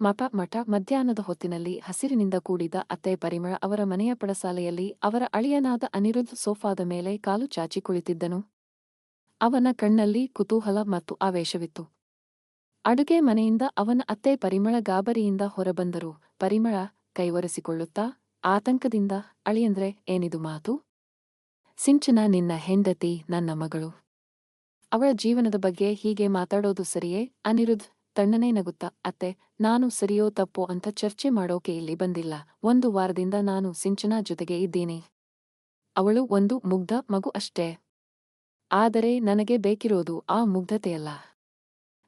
ಮಪ ಮಠ ಮಧ್ಯಾಹ್ನದ ಹೊತ್ತಿನಲ್ಲಿ ಹಸಿರಿನಿಂದ ಕೂಡಿದ ಅತ್ತೆ ಪರಿಮಳ ಅವರ ಮನೆಯ ಪಡಸಾಲೆಯಲ್ಲಿ ಅವರ ಅಳಿಯನಾದ ಅನಿರುದ್ಧ ಸೋಫಾದ ಮೇಲೆ ಕಾಲು ಚಾಚಿ ಕುಳಿತಿದ್ದನು. ಅವನ ಕಣ್ಣಲ್ಲಿ ಕುತೂಹಲ ಮತ್ತು ಆವೇಶವಿತ್ತು. ಅಡುಗೆ ಮನೆಯಿಂದ ಅವನ ಅತ್ತೆ ಪರಿಮಳ ಗಾಬರಿಯಿಂದ ಹೊರಬಂದರು. ಪರಿಮಳ ಕೈವರೆಸಿಕೊಳ್ಳುತ್ತಾ, ಆತಂಕದಿಂದ, ಅಳಿಯಂದ್ರೆ ಏನಿದು ಮಾತು? ಸಿಂಚನ ನಿನ್ನ ಹೆಂಡತಿ ನನ್ನ ಮಗಳು. ಅವಳ ಜೀವನದ ಬಗ್ಗೆ ಹೀಗೆ ಮಾತಾಡೋದು ಸರಿಯೇ? ಅನಿರುದ್ಧ್ ತಣ್ಣನೆ ನಗುತ್ತಾ, ಅತ್ತೆ, ನಾನು ಸರಿಯೋ ತಪ್ಪೋ ಅಂತ ಚರ್ಚೆ ಮಾಡೋಕೆ ಇಲ್ಲಿ ಬಂದಿಲ್ಲ. ಒಂದು ವಾರದಿಂದ ನಾನು ಸಿಂಚನಾ ಜೊತೆಗೆ ಇದ್ದೀನಿ. ಅವಳು ಒಂದು ಮುಗ್ಧ ಮಗು ಅಷ್ಟೇ. ಆದರೆ ನನಗೆ ಬೇಕಿರೋದು ಆ ಮುಗ್ಧತೆಯಲ್ಲ.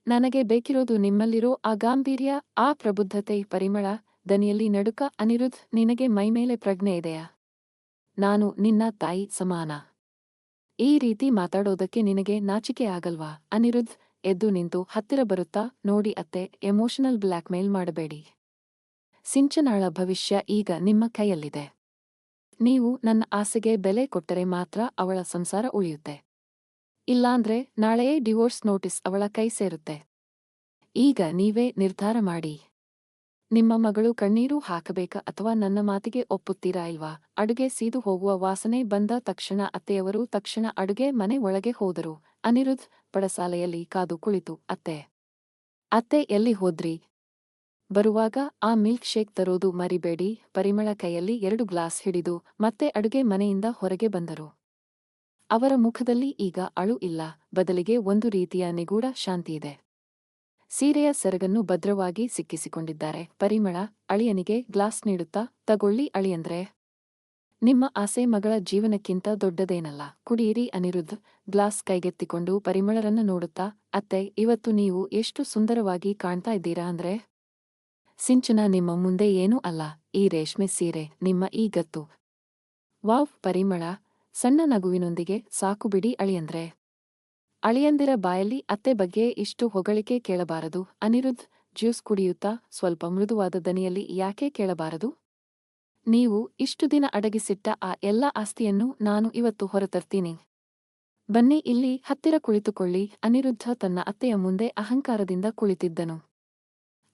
ನನಗೆ ಬೇಕಿರೋದು ನಿಮ್ಮಲ್ಲಿರೋ ಆ ಗಾಂಭೀರ್ಯ, ಆ ಪ್ರಬುದ್ಧತೆ, ಪರಿಮಳ, ದನಿಯಲ್ಲಿ ನಡುಕ ಅನಿರುದ್ಧ್ ನಿನಗೆ ಮೈಮೇಲೆ ಪ್ರಜ್ಞೆ ಇದೆಯಾ? ನಾನು ನಿನ್ನ ತಾಯಿ ಸಮಾನ. ಈ ರೀತಿ ಮಾತಾಡೋದಕ್ಕೆ ನಿನಗೆ ನಾಚಿಕೆ ಆಗಲ್ವಾ, ಅನಿರುದ್ಧ್? ಎದ್ದು ನಿಂತು ಹತ್ತಿರ ಬರುತ್ತಾ? ನೋಡಿ ಅತ್ತೆ ಎಮೋಷನಲ್ ಬ್ಲ್ಯಾಕ್ಮೇಲ್ ಮಾಡಬೇಡಿ. ಸಿಂಚನಾಳ ಭವಿಷ್ಯ ಈಗ ನಿಮ್ಮ ಕೈಯಲ್ಲಿದೆ. ನೀವು ನನ್ನ ಆಸೆಗೆ ಬೆಲೆ ಕೊಟ್ಟರೆ ಮಾತ್ರ ಅವಳ ಸಂಸಾರ ಉಳಿಯುತ್ತೆ. ಇಲ್ಲಾಂದ್ರೆ ನಾಳೆಯೇ ಡಿವೋರ್ಸ್ ನೋಟಿಸ್ ಅವಳ ಕೈ ಸೇರುತ್ತೆ. ಈಗ ನೀವೇ ನಿರ್ಧಾರ ಮಾಡಿ. ನಿಮ್ಮ ಮಗಳು ಕಣ್ಣೀರು ಹಾಕಬೇಕಾ ಅಥವಾ ನನ್ನ ಮಾತಿಗೆ ಒಪ್ಪುತ್ತೀರಾ ಇಲ್ವಾ? ಅಡುಗೆ ಸೀದು ಹೋಗುವ ವಾಸನೆ ಬಂದ ತಕ್ಷಣ ಅತ್ತೆಯವರು ತಕ್ಷಣ ಅಡುಗೆ ಮನೆ ಒಳಗೆ ಹೋದರು. ಅನಿರುದ್ಧ್ ಪಡಸಾಲೆಯಲ್ಲಿ ಕಾದು ಕುಳಿತು ಅತ್ತೆ ಅತ್ತೆ ಎಲ್ಲಿ ಹೋದ್ರಿ? ಬರುವಾಗ ಆ ಮಿಲ್ಕ್ ಶೇಕ್ ತರೋದು ಮರಿಬೇಡಿ, ಪರಿಮಳ ಕೈಯಲ್ಲಿ ಎರಡು ಗ್ಲಾಸ್ ಹಿಡಿದು ಮತ್ತೆ ಅಡುಗೆ ಮನೆಯಿಂದ ಹೊರಗೆ ಬಂದರು. ಅವರ ಮುಖದಲ್ಲಿ ಈಗ ಅಳು ಇಲ್ಲ, ಬದಲಿಗೆ ಒಂದು ರೀತಿಯ ನಿಗೂಢ ಶಾಂತಿಯಿದೆ ಸೀರೆಯ ಸೆರಗನ್ನು ಭದ್ರವಾಗಿ ಸಿಕ್ಕಿಸಿಕೊಂಡಿದ್ದಾರೆ. ಪರಿಮಳ, ಅಳಿಯನಿಗೆ ಗ್ಲಾಸ್ ನೀಡುತ್ತಾ ತಗೊಳ್ಳಿ ಅಳಿಯಂದ್ರೆ ನಿಮ್ಮ ಆಸೆ ಮಗಳ ಜೀವನಕ್ಕಿಂತ ದೊಡ್ಡದೇನಲ್ಲ. ಕುಡಿಯಿರಿ ಅನಿರುದ್ಧ್, ಗ್ಲಾಸ್ ಕೈಗೆತ್ತಿಕೊಂಡು ಪರಿಮಳರನ್ನು ನೋಡುತ್ತಾ, ಅತ್ತೆ, ಇವತ್ತು ನೀವು ಎಷ್ಟು ಸುಂದರವಾಗಿ ಕಾಣ್ತಾ ಇದ್ದೀರಾ ಅಂದ್ರೆ? ಸಿಂಚನ ನಿಮ್ಮ ಮುಂದೆ ಏನೂ ಅಲ್ಲ. ಈ ರೇಷ್ಮೆ ಸೀರೆ, ನಿಮ್ಮ ಈ ಗತ್ತು. ವಾವ್, ಪರಿಮಳ. ಸಣ್ಣ ನಗುವಿನೊಂದಿಗೆ ಸಾಕು ಬಿಡಿ ಅಳಿಯಂದ್ರೆ ಅಳಿಯಂದಿರ ಬಾಯಲ್ಲಿ ಅತ್ತೆ ಬಗ್ಗೆ ಇಷ್ಟು ಹೊಗಳಿಕೆ ಕೇಳಬಾರದು. ಅನಿರುದ್ಧ್, ಜ್ಯೂಸ್ ಕುಡಿಯುತ್ತಾ, ಸ್ವಲ್ಪ ಮೃದುವಾದ ದನಿಯಲ್ಲಿ ಯಾಕೆ ಕೇಳಬಾರದು? ನೀವು ಇಷ್ಟು ದಿನ ಅಡಗಿಸಿಟ್ಟ ಆ ಎಲ್ಲ ಆಸ್ತಿಯನ್ನು ನಾನು ಇವತ್ತು ಹೊರತರ್ತೀನಿ. ಬನ್ನಿ ಇಲ್ಲಿ ಹತ್ತಿರ ಕುಳಿತುಕೊಳ್ಳಿ. ಅನಿರುದ್ಧ ತನ್ನ ಅತ್ತೆಯ ಮುಂದೆ ಅಹಂಕಾರದಿಂದ ಕುಳಿತಿದ್ದನು.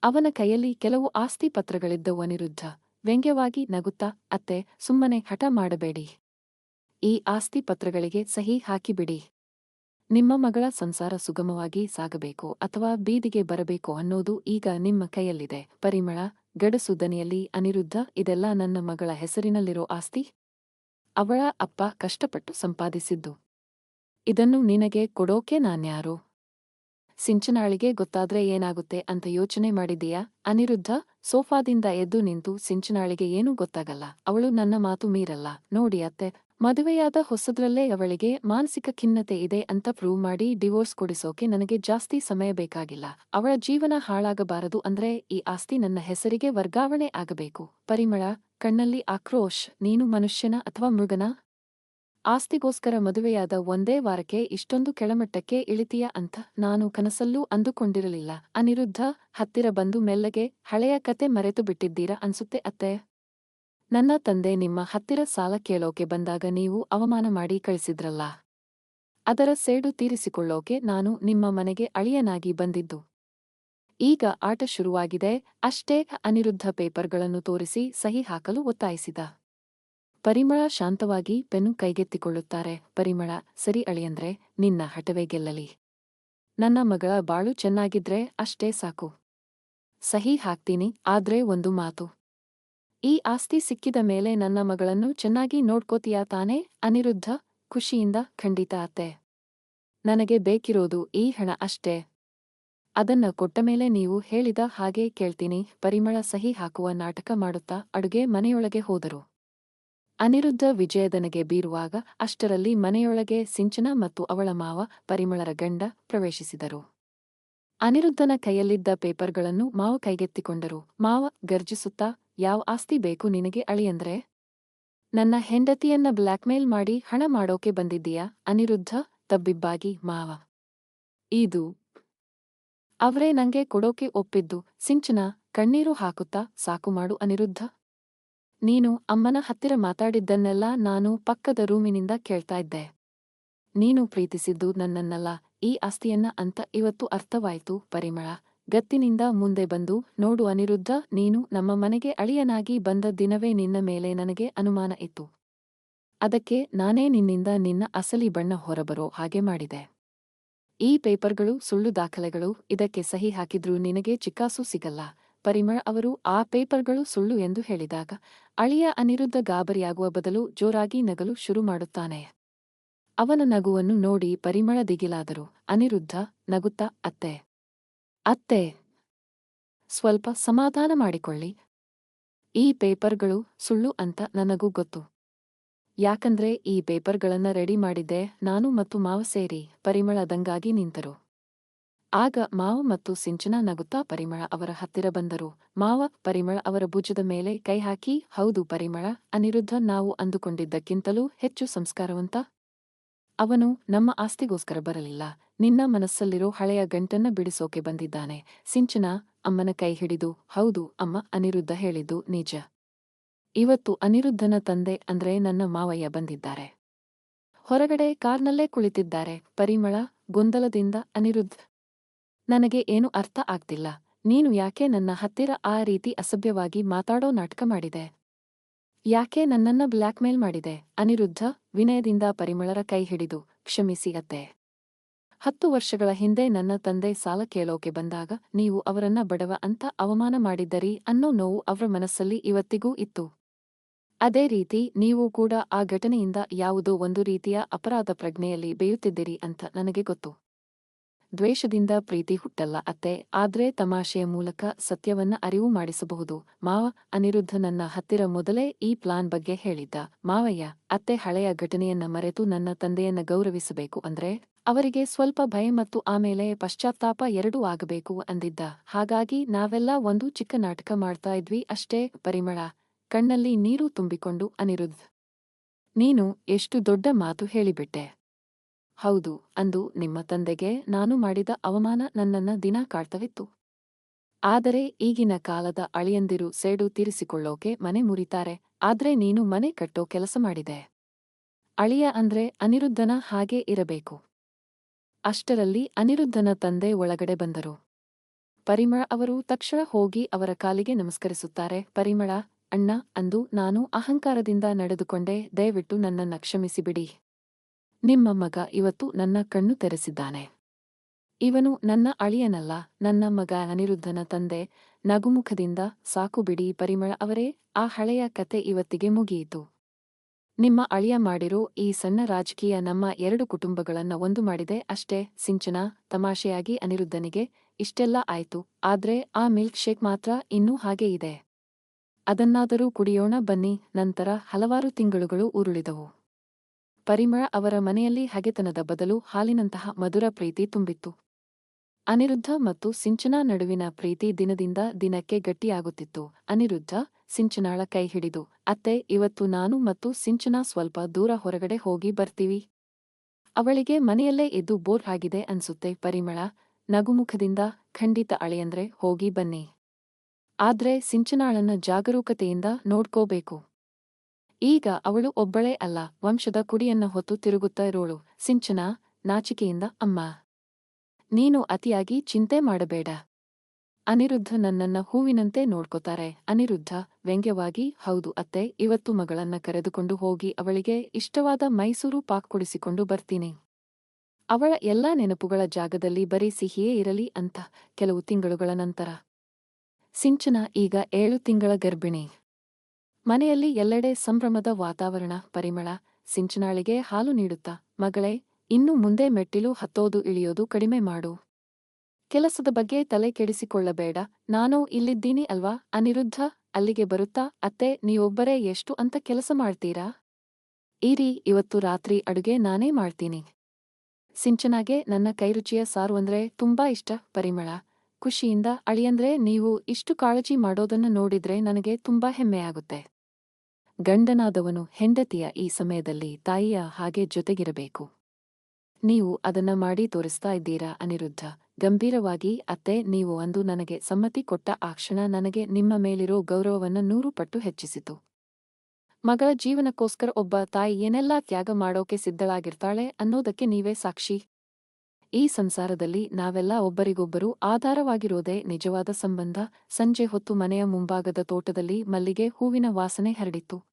ಅವನ ಕೈಯಲ್ಲಿ ಕೆಲವು ಆಸ್ತಿ ಪತ್ರಗಳಿದ್ದವು ಅನಿರುದ್ಧ. ವ್ಯಂಗ್ಯವಾಗಿ ನಗುತ್ತಾ, ಅತ್ತೆ, ಸುಮ್ಮನೆ ಹಠ ಮಾಡಬೇಡಿ. ಈ ಆಸ್ತಿ ಪತ್ರಗಳಿಗೆ ಸಹಿ ಹಾಕಿಬಿಡಿ. ನಿಮ್ಮ ಮಗಳ ಸಂಸಾರ ಸುಗಮವಾಗಿ ಸಾಗಬೇಕು ಅಥವಾ ಬೀದಿಗೆ ಬರಬೇಕು ಅನ್ನೋದು ಈಗ ನಿಮ್ಮ ಕೈಯಲ್ಲಿದೆ. ಪರಿಮಳ ಗಡಸು ದನಿಯಲ್ಲಿ ಅನಿರುದ್ಧ, ಇದೆಲ್ಲ ನನ್ನ ಮಗಳ ಹೆಸರಿನಲ್ಲಿರೋ ಆಸ್ತಿ? ಅವಳ ಅಪ್ಪ ಕಷ್ಟಪಟ್ಟು ಸಂಪಾದಿಸಿದ್ದು. ಇದನ್ನು ನಿನಗೆ ಕೊಡೋಕೆ ನಾನ್ಯಾರು? ಸಿಂಚನಾಳಿಗೆ ಗೊತ್ತಾದ್ರೆ ಏನಾಗುತ್ತೆ ಅಂತ ಯೋಚನೆ ಮಾಡಿದೀಯಾ ಅನಿರುದ್ಧ ಸೋಫಾದಿಂದ ಎದ್ದು ನಿಂತು ಸಿಂಚನಾಳಿಗೆ ಏನೂ ಗೊತ್ತಾಗಲ್ಲ. ಅವಳು ನನ್ನ ಮಾತು ಮೀರಲ್ಲ. ನೋಡಿ ಅತ್ತೆ ಮದುವೆಯಾದ ಹೊಸದ್ರಲ್ಲೇ ಅವಳಿಗೆ ಮಾನಸಿಕ ಖಿನ್ನತೆ ಇದೆ ಅಂತ ಪ್ರೂವ್ ಮಾಡಿ ಡಿವೋರ್ಸ್ ಕೊಡಿಸೋಕೆ ನನಗೆ ಜಾಸ್ತಿ ಸಮಯ ಬೇಕಾಗಿಲ್ಲ. ಅವಳ ಜೀವನ ಹಾಳಾಗಬಾರದು ಅಂದ್ರೆ ಈ ಆಸ್ತಿ ನನ್ನ ಹೆಸರಿಗೆ ವರ್ಗಾವಣೆ ಆಗಬೇಕು. ಪರಿಮಳ, ಕಣ್ಣಲ್ಲಿ ಆಕ್ರೋಶ್, ನೀನು ಮನುಷ್ಯನ ಅಥವಾ ಮೃಗನ? ಆಸ್ತಿಗೋಸ್ಕರ ಮದುವೆಯಾದ ಒಂದೇ ವಾರಕ್ಕೆ ಇಷ್ಟೊಂದು ಕೆಳಮಟ್ಟಕ್ಕೆ ಇಳಿತೀಯ ಅಂತ ನಾನು ಕನಸಲ್ಲೂ ಅಂದುಕೊಂಡಿರಲಿಲ್ಲ. ಅನಿರುದ್ಧ, ಹತ್ತಿರ ಬಂದು ಮೆಲ್ಲಗೆ, ಹಳೆಯ ಕತೆ ಮರೆತು ಬಿಟ್ಟಿದ್ದೀರಾ ಅನ್ಸುತ್ತೆ ಅತ್ತೆ? ನನ್ನ ತಂದೆ ನಿಮ್ಮ ಹತ್ತಿರ ಸಾಲ ಕೇಳೋಕೆ ಬಂದಾಗ ನೀವು ಅವಮಾನ ಮಾಡಿ ಕಳಿಸಿದ್ರಲ್ಲ. ಅದರ ಸೇಡು ತೀರಿಸಿಕೊಳ್ಳೋಕೆ ನಾನು ನಿಮ್ಮ ಮನೆಗೆ ಅಳಿಯನಾಗಿ ಬಂದಿದ್ದು. ಈಗ ಆಟ ಶುರುವಾಗಿದೆ, ಅಷ್ಟೇ ಅನಿರುದ್ಧ ಪೇಪರ್ಗಳನ್ನು ತೋರಿಸಿ ಸಹಿ ಹಾಕಲು ಒತ್ತಾಯಿಸಿದ. ಪರಿಮಳ ಶಾಂತವಾಗಿ ಪೆನ್ನು ಕೈಗೆತ್ತಿಕೊಳ್ಳುತ್ತಾರೆ, ಪರಿಮಳ, ಸರಿ ಅಳಿಯಂದ್ರೆ, ನಿನ್ನ ಹಠವೇ ಗೆಲ್ಲಲಿ. ನನ್ನ ಮಗಳ ಬಾಳು ಚೆನ್ನಾಗಿದ್ರೆ ಅಷ್ಟೇ ಸಾಕು. ಸಹಿ ಹಾಕ್ತೀನಿ, ಆದ್ರೆ ಒಂದು ಮಾತು. ಈ ಆಸ್ತಿ ಸಿಕ್ಕಿದ ಮೇಲೆ ನನ್ನ ಮಗಳನ್ನು ಚೆನ್ನಾಗಿ ನೋಡ್ಕೋತೀಯಾ ತಾನೇ? ಅನಿರುದ್ಧ ಖುಷಿಯಿಂದ, ಖಂಡಿತ ಅತ್ತೆ. ನನಗೆ ಬೇಕಿರೋದು ಈ ಹಣ ಅಷ್ಟೇ. ಅದನ್ನ ಕೊಟ್ಟ ಮೇಲೆ ನೀವು ಹೇಳಿದ ಹಾಗೆ ಕೇಳ್ತೀನಿ. ಪರಿಮಳ ಸಹಿ ಹಾಕುವ ನಾಟಕ ಮಾಡುತ್ತಾ ಅಡುಗೆ ಮನೆಯೊಳಗೆ ಹೋದರು. ಅನಿರುದ್ಧ ವಿಜಯದನಗೆ ಬೀರುವಾಗ ಅಷ್ಟರಲ್ಲಿ ಮನೆಯೊಳಗೆ ಸಿಂಚನ ಮತ್ತು ಅವಳ ಮಾವ ಪರಿಮಳರ ಗಂಡ ಪ್ರವೇಶಿಸಿದರು. ಅನಿರುದ್ಧನ ಕೈಯಲ್ಲಿದ್ದ ಪೇಪರ್ಗಳನ್ನು ಮಾವ ಕೈಗೆತ್ತಿಕೊಂಡರು. ಮಾವ ಗರ್ಜಿಸುತ್ತಾ ಯಾವ ಆಸ್ತಿ ಬೇಕು ನಿನಗೆ ಅಳಿಯಂದ್ರೆ ನನ್ನ ಹೆಂಡತಿಯನ್ನ ಬ್ಲ್ಯಾಕ್ಮೇಲ್ ಮಾಡಿ ಹಣ ಮಾಡೋಕೆ ಬಂದಿದ್ದೀಯಾ? ಅನಿರುದ್ಧ, ತಬ್ಬಿಬ್ಬಾಗಿ ಮಾವ. ಇದು. ಅವರೇ ನಂಗೆ ಕೊಡೋಕೆ ಒಪ್ಪಿದ್ದು. ಸಿಂಚನ, ಕಣ್ಣೀರು ಹಾಕುತ್ತಾ ಸಾಕು ಮಾಡು ಅನಿರುದ್ಧ. ನೀನು ಅಮ್ಮನ ಹತ್ತಿರ ಮಾತಾಡಿದ್ದನ್ನೆಲ್ಲ ನಾನು ಪಕ್ಕದ ರೂಮಿನಿಂದ ಕೇಳ್ತಾ ಇದ್ದೆ. ನೀನು ಪ್ರೀತಿಸಿದ್ದು ನನ್ನನ್ನಲ್ಲ. ಈ ಆಸ್ತಿಯನ್ನ ಅಂತ ಇವತ್ತು ಅರ್ಥವಾಯಿತು, ಪರಿಮಳ. ಗತ್ತಿನಿಂದ ಮುಂದೆ ಬಂದು, ನೋಡು ಅನಿರುದ್ಧ, ನೀನು ನಮ್ಮ ಮನೆಗೆ ಅಳಿಯನಾಗಿ ಬಂದ ದಿನವೇ ನಿನ್ನ ಮೇಲೆ ನನಗೆ ಅನುಮಾನ ಇತ್ತು. ಅದಕ್ಕೆ ನಾನೇ ನಿನ್ನಿಂದ ನಿನ್ನ ಅಸಲಿ ಬಣ್ಣ ಹೊರಬರೋ ಹಾಗೆ ಮಾಡಿದೆ. ಈ ಪೇಪರ್ಗಳು, ಸುಳ್ಳು ದಾಖಲೆಗಳು, ಇದಕ್ಕೆ ಸಹಿ ಹಾಕಿದ್ರೂ ನಿನಗೆ ಚಿಕ್ಕಾಸು ಸಿಗಲ್ಲ. ಪರಿಮಳ ಅವರು, ಆ ಪೇಪರ್ಗಳು ಸುಳ್ಳು ಎಂದು ಹೇಳಿದಾಗ, ಅಳಿಯ ಅನಿರುದ್ಧ ಗಾಬರಿಯಾಗುವ ಬದಲು ಜೋರಾಗಿ ನಗಲು ಶುರು ಮಾಡುತ್ತಾನೆ. ಅವನ ನಗುವನ್ನು ನೋಡಿ ಪರಿಮಳ ದಿಗಿಲಾದರು. ಅನಿರುದ್ಧ ನಗುತ್ತಾ, ಅತ್ತೆ ಅತ್ತೆ, ಸ್ವಲ್ಪ ಸಮಾಧಾನ ಮಾಡಿಕೊಳ್ಳಿ. ಈ ಪೇಪರ್ಗಳು ಸುಳ್ಳು ಅಂತ ನನಗೂ ಗೊತ್ತು. ಯಾಕಂದ್ರೆ ಈ ಪೇಪರ್ಗಳನ್ನ ರೆಡಿ ಮಾಡಿದ್ದೆ ನಾನು ಮತ್ತು ಮಾವ ಸೇರಿ ಪರಿಮಳದಂಗಾಗಿ ನಿಂತರು. ಆಗ ಮಾವ ಮತ್ತು ಸಿಂಚನ ನಗುತ್ತಾ ಪರಿಮಳ ಅವರ ಹತ್ತಿರ ಬಂದರು. ಮಾವ ಪರಿಮಳ ಅವರ ಭುಜದ ಮೇಲೆ ಕೈ ಹಾಕಿ, ಹೌದು ಪರಿಮಳ, ಅನಿರುದ್ಧ ನಾವು ಅಂದುಕೊಂಡಿದ್ದಕ್ಕಿಂತಲೂ ಹೆಚ್ಚು ಸಂಸ್ಕಾರವಂತ. ಅವನು ನಮ್ಮ ಆಸ್ತಿಗೋಸ್ಕರ ಬರಲಿಲ್ಲ. ನಿನ್ನ ಮನಸ್ಸಲ್ಲಿರೋ ಹಳೆಯ ಗಂಟನ್ನ ಬಿಡಿಸೋಕೆ ಬಂದಿದ್ದಾನೆ. ಸಿಂಚನ ಅಮ್ಮನ ಕೈ ಹಿಡಿದು, ಹೌದು ಅಮ್ಮ, ಅನಿರುದ್ಧ ಹೇಳಿದ್ದು ನಿಜ. ಇವತ್ತು ಅನಿರುದ್ಧನ ತಂದೆ ಅಂದ್ರೆ ನನ್ನ ಮಾವಯ್ಯ ಬಂದಿದ್ದಾರೆ. ಹೊರಗಡೆ ಕಾರ್ನಲ್ಲೇ ಕುಳಿತಿದ್ದಾರೆ. ಪರಿಮಳ, ಗೊಂದಲದಿಂದ ಅನಿರುದ್ಧ. ನನಗೆ ಏನು ಅರ್ಥ ಆಗ್ತಿಲ್ಲ. ನೀನು ಯಾಕೆ ನನ್ನ ಹತ್ತಿರ ಆ ರೀತಿ ಅಸಭ್ಯವಾಗಿ ಮಾತಾಡೋ ನಾಟಕ ಮಾಡಿದೆ? ಯಾಕೆ ನನ್ನನ್ನ ಬ್ಲ್ಯಾಕ್ಮೇಲ್ ಮಾಡಿದೆ? ಅನಿರುದ್ಧ ವಿನಯದಿಂದ ಪರಿಮಳರ ಕೈ ಹಿಡಿದು, ಕ್ಷಮಿಸಿ ಅತ್ತೆ. ಹತ್ತು ವರ್ಷಗಳ ಹಿಂದೆ ನನ್ನ ತಂದೆ ಸಾಲ ಕೇಳೋಕೆ ಬಂದಾಗ, ನೀವು ಅವರನ್ನ ಬಡವ ಅಂತ ಅವಮಾನ ಮಾಡಿದ್ದರಿ ಅನ್ನೋ ನೋವು ಅವರ ಮನಸ್ಸಲ್ಲಿ ಇವತ್ತಿಗೂ ಇತ್ತು. ಅದೇ ರೀತಿ, ನೀವು ಕೂಡ ಆ ಘಟನೆಯಿಂದ ಯಾವುದೋ ಒಂದು ರೀತಿಯ ಅಪರಾಧ ಪ್ರಜ್ಞೆಯಲ್ಲಿ ಬೇಯುತ್ತಿದ್ದೀರಿ ಅಂತ ನನಗೆ ಗೊತ್ತು. ದ್ವೇಷದಿಂದ ಪ್ರೀತಿ ಹುಟ್ಟಲ್ಲ ಅತ್ತೆ. ಆದ್ರೆ ತಮಾಷೆಯ ಮೂಲಕ ಸತ್ಯವನ್ನ ಅರಿವು ಮಾಡಿಸಬಹುದು. ಮಾವ ಅನಿರುದ್ಧ ನನ್ನ ಹತ್ತಿರ ಮೊದಲೇ ಈ ಪ್ಲಾನ್ ಬಗ್ಗೆ ಹೇಳಿದ್ದ. ಮಾವಯ್ಯ, ಅತ್ತೆ ಹಳೆಯ ಘಟನೆಯನ್ನ ಮರೆತು ನನ್ನ ತಂದೆಯನ್ನ ಗೌರವಿಸಬೇಕು ಅಂದ್ರೆ? ಅವರಿಗೆ ಸ್ವಲ್ಪ ಭಯ ಮತ್ತು ಆಮೇಲೆ ಪಶ್ಚಾತ್ತಾಪ ಎರಡೂ ಆಗಬೇಕು ಅಂದಿದ್ದ. ಹಾಗಾಗಿ ನಾವೆಲ್ಲ ಒಂದು ಚಿಕ್ಕ ನಾಟಕ ಮಾಡ್ತಾ ಇದ್ವಿ ಅಷ್ಟೇ ಪರಿಮಳ. ಕಣ್ಣಲ್ಲಿ ನೀರು ತುಂಬಿಕೊಂಡು ಅನಿರುದ್ಧ, ನೀನು ಎಷ್ಟು ದೊಡ್ಡ ಮಾತು ಹೇಳಿಬಿಟ್ಟೆ. ಹೌದು, ಅಂದು ನಿಮ್ಮ ತಂದೆಗೆ ನಾನು ಮಾಡಿದ ಅವಮಾನ ನನ್ನನ್ನ ದಿನ ಕಾಡ್ತವಿತ್ತು. ಆದರೆ ಈಗಿನ ಕಾಲದ ಅಳಿಯಂದಿರು ಸೇಡು ತೀರಿಸಿಕೊಳ್ಳೋಕೆ ಮನೆ ಮುರಿತಾರೆ, ಆದ್ರೆ ನೀನು ಮನೆ ಕಟ್ಟೋ ಕೆಲಸ ಮಾಡಿದೆ. ಅಳಿಯ ಅಂದ್ರೆ ಅನಿರುದ್ಧನ ಹಾಗೆ ಇರಬೇಕು. ಅಷ್ಟರಲ್ಲಿ ಅನಿರುದ್ಧನ ತಂದೆ ಒಳಗಡೆ ಬಂದರು. ಪರಿಮಳ ಅವರು ತಕ್ಷಣ ಹೋಗಿ ಅವರ ಕಾಲಿಗೆ ನಮಸ್ಕರಿಸುತ್ತಾರೆ, ಪರಿಮಳ, ಅಣ್ಣ, ಅಂದು ನಾನು ಅಹಂಕಾರದಿಂದ ನಡೆದುಕೊಂಡೆ, ದಯವಿಟ್ಟು ನನ್ನನ್ನ ಕ್ಷಮಿಸಿಬಿಡಿ. ನಿಮ್ಮ ಮಗ ಇವತ್ತು ನನ್ನ ಕಣ್ಣು ತೆರೆಸಿದ್ದಾನೆ. ಇವನು ನನ್ನ ಅಳಿಯನಲ್ಲ, ನನ್ನ ಮಗ ಅನಿರುದ್ಧನ ತಂದೆ. ನಗುಮುಖದಿಂದ ಸಾಕು ಬಿಡಿ ಪರಿಮಳ ಅವರೇ, ಆ ಹಳೆಯ ಕತೆ ಇವತ್ತಿಗೆ ಮುಗಿಯಿತು. ನಿಮ್ಮ ಅಳಿಯ ಮಾಡಿರೋ ಈ ಸಣ್ಣ ರಾಜಕೀಯ ನಮ್ಮ ಎರಡು ಕುಟುಂಬಗಳನ್ನ ಒಂದು ಮಾಡಿದೆ ಅಷ್ಟೇ, ಸಿಂಚನ, ತಮಾಷೆಯಾಗಿ ಅನಿರುದ್ಧನಿಗೆ. ಇಷ್ಟೆಲ್ಲ ಆಯ್ತು, ಆದ್ರೆ ಆ ಮಿಲ್ಕ್ ಶೇಕ್ ಮಾತ್ರ ಇನ್ನೂ ಹಾಗೆ ಇದೆ. ಅದನ್ನಾದರೂ ಕುಡಿಯೋಣ ಬನ್ನಿ, ನಂತರ ಹಲವಾರು ತಿಂಗಳುಗಳು ಉರುಳಿದವು. ಪರಿಮಳ ಅವರ ಮನೆಯಲ್ಲಿ ಹಗೆತನದ ಬದಲು ಹಾಲಿನಂತಹ ಮಧುರ ಪ್ರೀತಿ ತುಂಬಿತ್ತು. ಅನಿರುದ್ಧ ಮತ್ತು ಸಿಂಚನಾ ನಡುವಿನ ಪ್ರೀತಿ ದಿನದಿಂದ ದಿನಕ್ಕೆ ಗಟ್ಟಿಯಾಗುತ್ತಿತ್ತು. ಅನಿರುದ್ಧ ಸಿಂಚನಾಳ ಕೈ ಹಿಡಿದು, ಅತ್ತೆ, ಇವತ್ತು ನಾನು ಮತ್ತು ಸಿಂಚನಾ ಸ್ವಲ್ಪ ದೂರ ಹೊರಗಡೆ ಹೋಗಿ ಬರ್ತೀವಿ. ಅವಳಿಗೆ ಮನೆಯಲ್ಲೇ ಇದ್ದು ಬೋರ್ ಆಗಿದೆ ಅನ್ಸುತ್ತೆ ಪರಿಮಳ. ನಗುಮುಖದಿಂದ ಖಂಡಿತ ಅಳೆಯಂದ್ರೆ ಹೋಗಿ ಬನ್ನಿ. ಆದ್ರೆ ಸಿಂಚನಾಳನ್ನ ಜಾಗರೂಕತೆಯಿಂದ ನೋಡ್ಕೋಬೇಕು. ಈಗ ಅವಳು ಒಬ್ಬಳೇ ಅಲ್ಲ, ವಂಶದ ಕುಡಿಯನ್ನ ಹೊತ್ತು ತಿರುಗುತ್ತಾ ಇರೋಳು, ಸಿಂಚನ, ನಾಚಿಕೆಯಿಂದ ಅಮ್ಮ. ನೀನು ಅತಿಯಾಗಿ ಚಿಂತೆ ಮಾಡಬೇಡ. ಅನಿರುದ್ಧ ನನ್ನನ್ನ ಹೂವಿನಂತೆ ನೋಡ್ಕೋತಾರೆ. ಅನಿರುದ್ಧ, ವ್ಯಂಗ್ಯವಾಗಿ, ಹೌದು ಅತ್ತೆ, ಇವತ್ತು ಮಗಳನ್ನ ಕರೆದುಕೊಂಡು ಹೋಗಿ ಅವಳಿಗೆ ಇಷ್ಟವಾದ ಮೈಸೂರು ಪಾಕ್ ಕೊಡಿಸಿಕೊಂಡು ಬರ್ತೀನಿ. ಅವಳ ಎಲ್ಲಾ ನೆನಪುಗಳ ಜಾಗದಲ್ಲಿ ಬರೀ ಸಿಹಿಯೇ ಇರಲಿ ಅಂತ, ಕೆಲವು ತಿಂಗಳುಗಳ ನಂತರ. ಸಿಂಚನ ಈಗ ಏಳು ತಿಂಗಳ ಗರ್ಭಿಣಿ. ಮನೆಯಲ್ಲಿ ಎಲ್ಲೆಡೆ ಸಂಭ್ರಮದ ವಾತಾವರಣ, ಪರಿಮಳ, ಸಿಂಚನಾಳಿಗೆ ಹಾಲು ನೀಡುತ್ತಾ, ಮಗಳೇ, ಇನ್ನು ಮುಂದೆ ಮೆಟ್ಟಿಲು ಹತ್ತೋದು ಇಳಿಯೋದು ಕಡಿಮೆ ಮಾಡು. ಕೆಲಸದ ಬಗ್ಗೆ ತಲೆ ಕೆಡಿಸಿಕೊಳ್ಳಬೇಡ. ನಾನು ಇಲ್ಲಿದ್ದೀನಿ ಅಲ್ವಾ? ಅನಿರುದ್ಧ, ಅಲ್ಲಿಗೆ ಬರುತ್ತಾ? ಅತ್ತೆ, ನೀವೊಬ್ಬರೇ ಎಷ್ಟು ಅಂತ ಕೆಲಸ ಮಾಡ್ತೀರಾ? ಈರಿ ಇವತ್ತು ರಾತ್ರಿ ಅಡುಗೆ ನಾನೇ ಮಾಡ್ತೀನಿ. ಸಿಂಚನಾಗೆ ನನ್ನ ಕೈರುಚಿಯ ಸಾರು ಅಂದ್ರೆ ತುಂಬಾ ಇಷ್ಟ, ಪರಿಮಳ. ಖುಷಿಯಿಂದ ಅಳಿಯಂದ್ರೆ ನೀವು ಇಷ್ಟು ಕಾಳಜಿ ಮಾಡೋದನ್ನ ನೋಡಿದ್ರೆ ನನಗೆ ತುಂಬಾ ಹೆಮ್ಮೆಯಾಗುತ್ತೆ. ಗಂಡನಾದವನು ಹೆಂಡತಿಯ ಈ ಸಮಯದಲ್ಲಿ ತಾಯಿಯ ಹಾಗೆ ಜೊತೆಗಿರಬೇಕು. ನೀವು ಅದನ್ನ ಮಾಡಿ ತೋರಿಸ್ತಾ ಇದ್ದೀರಾ ಅನಿರುದ್ಧ. ಗಂಭೀರವಾಗಿ, ಅತ್ತೆ, ನೀವು ಅಂದು ನನಗೆ ಸಮ್ಮತಿ ಕೊಟ್ಟ ಆ ಕ್ಷಣ ನನಗೆ ನಿಮ್ಮ ಮೇಲಿರೋ ಗೌರವವನ್ನು ನೂರು ಪಟ್ಟು ಹೆಚ್ಚಿಸಿತು. ಮಗಳ ಜೀವನಕ್ಕೋಸ್ಕರ ಒಬ್ಬ ತಾಯಿ ಏನೆಲ್ಲಾ ತ್ಯಾಗ ಮಾಡೋಕೆ ಸಿದ್ಧಳಾಗಿರ್ತಾಳೆ ಅನ್ನೋದಕ್ಕೆ ನೀವೇ ಸಾಕ್ಷಿ. ಈ ಸಂಸಾರದಲ್ಲಿ ನಾವೆಲ್ಲ ಒಬ್ಬರಿಗೊಬ್ಬರು ಆಧಾರವಾಗಿರೋದೇ ನಿಜವಾದ ಸಂಬಂಧ. ಸಂಜೆ ಹೊತ್ತು ಮನೆಯ ಮುಂಭಾಗದ ತೋಟದಲ್ಲಿ ಮಲ್ಲಿಗೆ ಹೂವಿನ ವಾಸನೆ ಹರಡಿತ್ತು.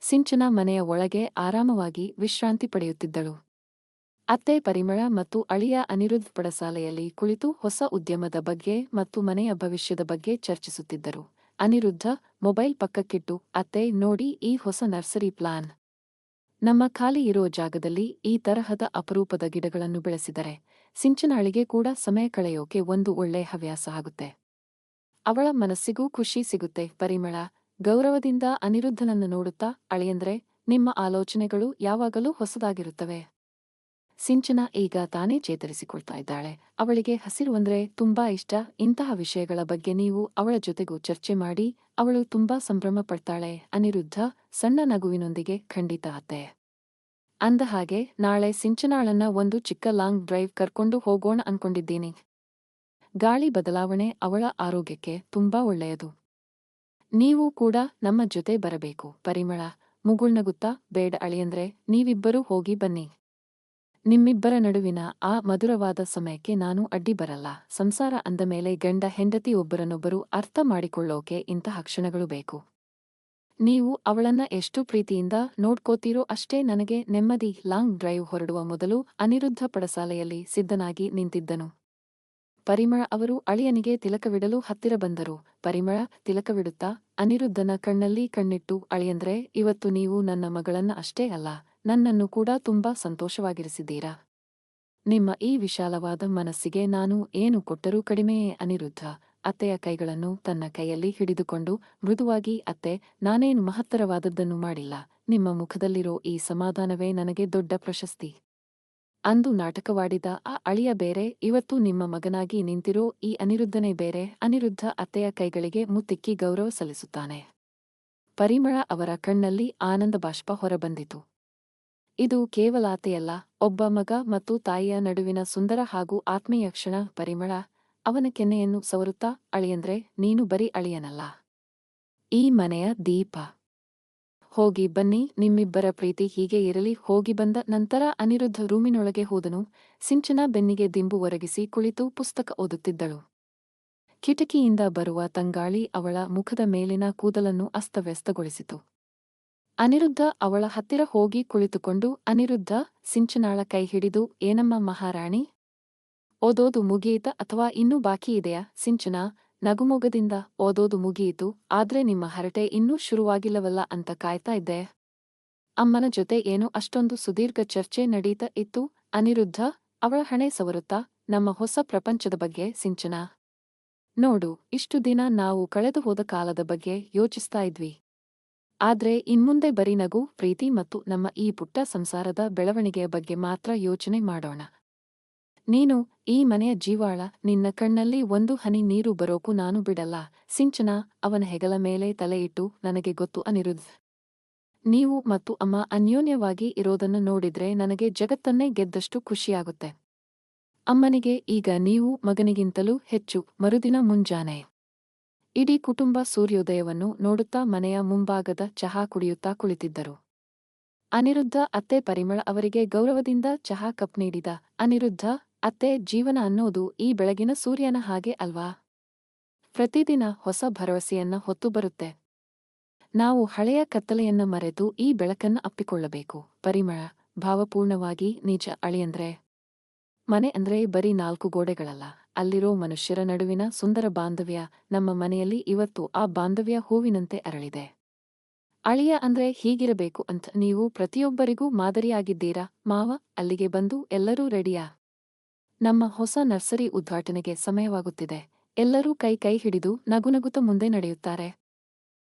ಸಿಂಚನ ಮನೆಯ ಒಳಗೆ ಆರಾಮವಾಗಿ ವಿಶ್ರಾಂತಿ ಪಡೆಯುತ್ತಿದ್ದಳು. ಅತ್ತೆ ಪರಿಮಳ ಮತ್ತು ಅಳಿಯ ಅನಿರುದ್ಧ ಪಡಸಾಲೆಯಲ್ಲಿ ಕುಳಿತು ಹೊಸ ಉದ್ಯಮದ ಬಗ್ಗೆ ಮತ್ತು ಮನೆಯ ಭವಿಷ್ಯದ ಬಗ್ಗೆ ಚರ್ಚಿಸುತ್ತಿದ್ದರು. ಅನಿರುದ್ಧ ಮೊಬೈಲ್ ಪಕ್ಕಕ್ಕಿಟ್ಟು, ಅತ್ತೆ, ನೋಡಿ ಈ ಹೊಸ ನರ್ಸರಿ ಪ್ಲಾನ್. ನಮ್ಮ ಖಾಲಿ ಇರೋ ಜಾಗದಲ್ಲಿ ಈ ತರಹದ ಅಪರೂಪದ ಗಿಡಗಳನ್ನು ಬೆಳೆಸಿದರೆ ಸಿಂಚನಾಳಿಗೆ ಕೂಡ ಸಮಯ ಕಳೆಯೋಕೆ ಒಂದು ಒಳ್ಳೆ ಹವ್ಯಾಸ ಆಗುತ್ತೆ. ಅವಳ ಮನಸ್ಸಿಗೂ ಖುಷಿ ಸಿಗುತ್ತೆ. ಪರಿಮಳ, ಗೌರವದಿಂದ ಅನಿರುದ್ಧನನ್ನು ನೋಡುತ್ತಾ ಅಳೆಯಂದ್ರೆ ನಿಮ್ಮ ಆಲೋಚನೆಗಳು ಯಾವಾಗಲೂ ಹೊಸದಾಗಿರುತ್ತವೆ. ಸಿಂಚನ ಈಗ ತಾನೇ ಚೇತರಿಸಿಕೊಳ್ತಾ ಇದ್ದಾಳೆ. ಅವಳಿಗೆ ಹಸಿರು ಅಂದ್ರೆ ತುಂಬಾ ಇಷ್ಟ. ಇಂತಹ ವಿಷಯಗಳ ಬಗ್ಗೆ ನೀವು ಅವಳ ಜೊತೆಗೂ ಚರ್ಚೆ ಮಾಡಿ, ಅವಳು ತುಂಬಾ ಸಂಭ್ರಮ ಪಡ್ತಾಳೆ. ಅನಿರುದ್ಧ, ಸಣ್ಣ ನಗುವಿನೊಂದಿಗೆ, ಖಂಡಿತ ಅತ್ತೆ. ಅಂದ ಹಾಗೆ, ನಾಳೆ ಸಿಂಚನಾಳನ್ನ ಒಂದು ಚಿಕ್ಕ ಲಾಂಗ್ ಡ್ರೈವ್ ಕರ್ಕೊಂಡು ಹೋಗೋಣ ಅನ್ಕೊಂಡಿದ್ದೀನಿ. ಗಾಳಿ ಬದಲಾವಣೆ ಅವಳ ಆರೋಗ್ಯಕ್ಕೆ ತುಂಬಾ ಒಳ್ಳೆಯದು. ನೀವು ಕೂಡ ನಮ್ಮ ಜೊತೆ ಬರಬೇಕು. ಪರಿಮಳ, ಮುಗುಳ್ನಗುತ್ತಾ, ಬೇಡ ಅಳಿಯಂದ್ರೆ ನೀವಿಬ್ಬರೂ ಹೋಗಿ ಬನ್ನಿ. ನಿಮ್ಮಿಬ್ಬರ ನಡುವಿನ ಆ ಮಧುರವಾದ ಸಮಯಕ್ಕೆ ನಾನು ಅಡ್ಡಿ ಬರಲ್ಲ. ಸಂಸಾರ ಅಂದ ಮೇಲೆ ಗಂಡ ಹೆಂಡತಿ ಒಬ್ಬರನ್ನೊಬ್ಬರು ಅರ್ಥ ಮಾಡಿಕೊಳ್ಳೋಕೆ ಇಂತಹ ಕ್ಷಣಗಳು ಬೇಕು. ನೀವು ಅವಳನ್ನ ಎಷ್ಟು ಪ್ರೀತಿಯಿಂದ ನೋಡ್ಕೋತೀರೋ ಅಷ್ಟೇ ನನಗೆ ನೆಮ್ಮದಿ ಲಾಂಗ್ ಡ್ರೈವ್ ಹೊರಡುವ ಮೊದಲು ಅನಿರುದ್ಧ ಪಡಸಾಲೆಯಲ್ಲಿ ಸಿದ್ಧನಾಗಿ ನಿಂತಿದ್ದನು. ಪರಿಮಳ ಅವರು ಅಳಿಯನಿಗೆ ತಿಲಕವಿಡಲು ಹತ್ತಿರ ಬಂದರು. ಪರಿಮಳ ತಿಲಕವಿಡುತ್ತಾ, ಅನಿರುದ್ಧನ ಕಣ್ಣಲ್ಲಿ ಕಣ್ಣಿಟ್ಟು, ಅಳಿಯಂದ್ರೆ, ಇವತ್ತು ನೀವು ನನ್ನ ಮಗಳನ್ನ ಅಷ್ಟೇ ಅಲ್ಲ. ನನ್ನನ್ನು ಕೂಡ ತುಂಬಾ ಸಂತೋಷವಾಗಿರಿಸಿದ್ದೀರಾ? ನಿಮ್ಮ ಈ ವಿಶಾಲವಾದ ಮನಸ್ಸಿಗೆ ನಾನು ಏನು ಕೊಟ್ಟರೂ ಕಡಿಮೆಯೇ ಅನಿರುದ್ಧ. ಅತ್ತೆಯ ಕೈಗಳನ್ನು ತನ್ನ ಕೈಯಲ್ಲಿ ಹಿಡಿದುಕೊಂಡು, ಮೃದುವಾಗಿ, ಅತ್ತೆ, ನಾನೇನು ಮಹತ್ತರವಾದದ್ದನ್ನು ಮಾಡಿಲ್ಲ. ನಿಮ್ಮ ಮುಖದಲ್ಲಿರೋ ಈ ಸಮಾಧಾನವೇ ನನಗೆ ದೊಡ್ಡ ಪ್ರಶಸ್ತಿ. ಅಂದು ನಾಟಕವಾಡಿದ ಆ ಅಳಿಯ ಬೇರೆ, ಇವತ್ತು ನಿಮ್ಮ ಮಗನಾಗಿ ನಿಂತಿರೋ ಈ ಅನಿರುದ್ಧನೇ ಬೇರೆ, ಅನಿರುದ್ಧ ಅತ್ತೆಯ ಕೈಗಳಿಗೆ ಮುತ್ತಿಕ್ಕಿ ಗೌರವ ಸಲ್ಲಿಸುತ್ತಾನೆ. ಪರಿಮಳ ಅವರ ಕಣ್ಣಲ್ಲಿ ಆನಂದ ಬಾಷ್ಪ ಹೊರಬಂದಿತು. ಇದು ಕೇವಲಾತೆಯಲ್ಲ ಒಬ್ಬ ಮಗ ಮತ್ತು ತಾಯಿಯ ನಡುವಿನ ಸುಂದರ ಹಾಗೂ ಆತ್ಮೀಯ ಕ್ಷಣ ಪರಿಮಳ. ಅವನ ಕೆನ್ನೆಯನ್ನು ಸವರುತ್ತಾ, ಅಳಿಯಂದ್ರೆ, ನೀನು ಬರೀ ಅಳಿಯನಲ್ಲ. ಈ ಮನೆಯ ದೀಪ. ಹೋಗಿ ಬನ್ನಿ, ನಿಮ್ಮಿಬ್ಬರ ಪ್ರೀತಿ ಹೀಗೆ ಇರಲಿ. ಹೋಗಿ ಬಂದ ನಂತರ ಅನಿರುದ್ಧ ರೂಮಿನೊಳಗೆ ಹೋದನು. ಸಿಂಚನ ಬೆನ್ನಿಗೆ ದಿಂಬು ಒರಗಿಸಿ ಕುಳಿತು ಪುಸ್ತಕ ಓದುತ್ತಿದ್ದಳು. ಕಿಟಕಿಯಿಂದ ಬರುವ ತಂಗಾಳಿ ಅವಳ ಮುಖದ ಮೇಲಿನ ಕೂದಲನ್ನು ಅಸ್ತವ್ಯಸ್ತಗೊಳಿಸಿತು. ಅನಿರುದ್ಧ ಅವಳ ಹತ್ತಿರ ಹೋಗಿ ಕುಳಿತುಕೊಂಡು, ಅನಿರುದ್ಧ, ಸಿಂಚನಾಳ ಕೈ ಹಿಡಿದು, ಏನಮ್ಮ ಮಹಾರಾಣಿ? ಓದೋದು ಮುಗಿಯಿತ ಅಥವಾ ಇನ್ನೂ ಬಾಕಿ ಇದೆಯಾ? ಸಿಂಚನ, ನಗುಮೊಗದಿಂದ ಓದೋದು ಮುಗಿಯಿತು, ಆದ್ರೆ ನಿಮ್ಮ ಹರಟೆ ಇನ್ನೂ ಶುರುವಾಗಿಲ್ಲವಲ್ಲ ಅಂತ ಕಾಯ್ತಾ ಇದ್ದೆ. ಅಮ್ಮನ ಜೊತೆ ಏನೋ ಅಷ್ಟೊಂದು ಸುದೀರ್ಘ ಚರ್ಚೆ ನಡೀತ ಇತ್ತು. ಅನಿರುದ್ಧ, ಅವಳ ಹಣೆ ಸವರುತ್ತಾ, ನಮ್ಮ ಹೊಸ ಪ್ರಪಂಚದ ಬಗ್ಗೆ, ಸಿಂಚನ? ನೋಡು, ಇಷ್ಟು ದಿನ ನಾವು ಕಳೆದು ಹೋದ ಕಾಲದ ಬಗ್ಗೆ ಯೋಚಿಸ್ತಾ ಇದ್ವಿ. ಆದ್ರೆ ಇನ್ಮುಂದೆ ಬರೀ ನಗು, ಪ್ರೀತಿ ಮತ್ತು ನಮ್ಮ ಈ ಪುಟ್ಟ ಸಂಸಾರದ ಬೆಳವಣಿಗೆಯ ಬಗ್ಗೆ ಮಾತ್ರ ಯೋಚನೆ ಮಾಡೋಣ. ನೀನು, ಈ ಮನೆಯ ಜೀವಾಳ, ನಿನ್ನ ಕಣ್ಣಲ್ಲಿ ಒಂದು ಹನಿ ನೀರು ಬರೋಕು ನಾನು ಬಿಡಲ್ಲ. ಸಿಂಚನ, ಅವನ ಹೆಗಲ ಮೇಲೆ ತಲೆಯಿಟ್ಟು ನನಗೆ ಗೊತ್ತು ಅನಿರುದ್ಧ್. ನೀವು ಮತ್ತು ಅಮ್ಮ ಅನ್ಯೋನ್ಯವಾಗಿ ಇರೋದನ್ನು ನೋಡಿದ್ರೆ ನನಗೆ ಜಗತ್ತನ್ನೇ ಗೆದ್ದಷ್ಟು ಖುಷಿಯಾಗುತ್ತೆ. ಅಮ್ಮನಿಗೆ ಈಗ ನೀವು ಮಗನಿಗಿಂತಲೂ ಹೆಚ್ಚು ಮರುದಿನ ಮುಂಜಾನೆ. ಇಡೀ ಕುಟುಂಬ ಸೂರ್ಯೋದಯವನ್ನು ನೋಡುತ್ತಾ ಮನೆಯ ಮುಂಭಾಗದ ಚಹಾ ಕುಡಿಯುತ್ತಾ ಕುಳಿತಿದ್ದರು. ಅನಿರುದ್ಧ ಅತ್ತೆ ಪರಿಮಳ ಅವರಿಗೆ ಗೌರವದಿಂದ ಚಹಾ ಕಪ್ ನೀಡಿದ ಅನಿರುದ್ಧ, ಅತ್ತೆ, ಜೀವನ ಅನ್ನೋದು ಈ ಬೆಳಗಿನ ಸೂರ್ಯನ ಹಾಗೆ ಅಲ್ವಾ? ಪ್ರತಿದಿನ ಹೊಸ ಭರವಸೆಯನ್ನ ಹೊತ್ತು ಬರುತ್ತೆ. ನಾವು ಹಳೆಯ ಕತ್ತಲೆಯನ್ನ ಮರೆತು ಈ ಬೆಳಕನ್ನ ಅಪ್ಪಿಕೊಳ್ಳಬೇಕು. ಪರಿಮಳ, ಭಾವಪೂರ್ಣವಾಗಿ ನಿಜ ಅಳಿಯಂದ್ರೆ ಮನೆ ಅಂದ್ರೆ ಬರೀ ನಾಲ್ಕು ಗೋಡೆಗಳಲ್ಲ. ಅಲ್ಲಿರೋ ಮನುಷ್ಯರ ನಡುವಿನ ಸುಂದರ ಬಾಂಧವ್ಯ ನಮ್ಮ ಮನೆಯಲ್ಲಿ ಇವತ್ತು ಆ ಬಾಂಧವ್ಯ ಹೂವಿನಂತೆ ಅರಳಿದೆ. ಅಳಿಯ ಅಂದ್ರೆ ಹೀಗಿರಬೇಕು ಅಂತ ನೀವು ಪ್ರತಿಯೊಬ್ಬರಿಗೂ ಮಾದರಿಯಾಗಿದ್ದೀರಾ? ಮಾವ, ಅಲ್ಲಿಗೆ ಬಂದು ಎಲ್ಲರೂ ರೆಡಿಯಾ? ನಮ್ಮ ಹೊಸ ನರ್ಸರಿ ಉದ್ಘಾಟನೆಗೆ ಸಮಯವಾಗುತ್ತಿದೆ. ಎಲ್ಲರೂ ಕೈ ಕೈ ಹಿಡಿದು ನಗುನಗುತ್ತ ಮುಂದೆ ನಡೆಯುತ್ತಾರೆ.